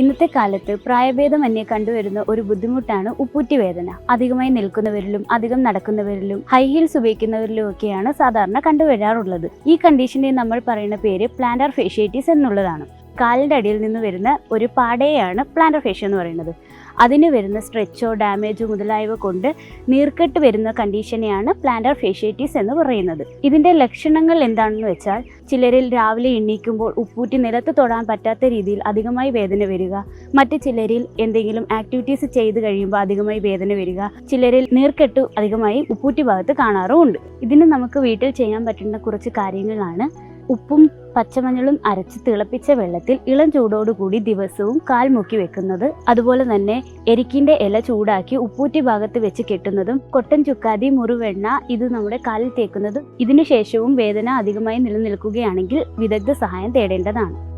ഇന്നത്തെ കാലത്ത് പ്രായഭേദമന്യേ കണ്ടുവരുന്ന ഒരു ബുദ്ധിമുട്ടാണ് ഉപ്പൂറ്റി വേദന അധികമായി നിൽക്കുന്നവരിലും അധികം നടക്കുന്നവരിലും ഹൈ ഹീൽസ് ഉപയോഗിക്കുന്നവരിലും ഒക്കെയാണ് സാധാരണ കണ്ടുവരാറുള്ളത്. ഈ കണ്ടീഷനെ നമ്മൾ പറയുന്ന പേര് പ്ലാന്റാർ ഫേഷ്യേറ്റീസ് എന്നുള്ളതാണ്. കാലിന്റെ അടിയിൽ നിന്ന് വരുന്ന ഒരു പാടയാണ് പ്ലാന്റർ ഫേഷ്യ എന്ന് പറയുന്നത്. അതിന് വരുന്ന സ്ട്രെച്ചോ ഡാമേജോ മുതലായവ കൊണ്ട് നീർക്കെട്ട് വരുന്ന കണ്ടീഷനെയാണ് പ്ലാന്റർ ഫേഷ്യേറ്റീസ് എന്ന് പറയുന്നത്. ഇതിന്റെ ലക്ഷണങ്ങൾ എന്താണെന്ന് വെച്ചാൽ ചിലരിൽ രാവിലെ എണ്ണീക്കുമ്പോൾ ഉപ്പൂറ്റി നിലത്ത് തൊടാൻ പറ്റാത്ത രീതിയിൽ അധികമായി വേദന വരിക. മറ്റു ചിലരിൽ എന്തെങ്കിലും ആക്ടിവിറ്റീസ് ചെയ്ത് കഴിയുമ്പോൾ അധികമായി വേദന വരിക. ചിലരിൽ നീർക്കെട്ട് അധികമായി ഉപ്പൂറ്റി ഭാഗത്ത് കാണാറുമുണ്ട്. ഇതിന് നമുക്ക് വീട്ടിൽ ചെയ്യാൻ പറ്റുന്ന കുറച്ച് കാര്യങ്ങളാണ് ഉപ്പും പച്ചമഞ്ഞളും അരച്ച് തിളപ്പിച്ച വെള്ളത്തിൽ ഇളം ചൂടോടുകൂടി ദിവസവും കാൽ മുക്കി വെക്കുന്നത്. അതുപോലെ തന്നെ എരിക്കിന്റെ ഇല ചൂടാക്കി ഉപ്പൂറ്റി ഭാഗത്ത് വെച്ച് കെട്ടുന്നതും കൊട്ടൻ ചുക്കാതി മുറിവെണ്ണ ഇത് നമ്മുടെ കാലിൽ തേക്കുന്നതും. ഇതിനുശേഷവും വേദന അധികമായി നിലനിൽക്കുകയാണെങ്കിൽ വിദഗ്ധ സഹായം തേടേണ്ടതാണ്.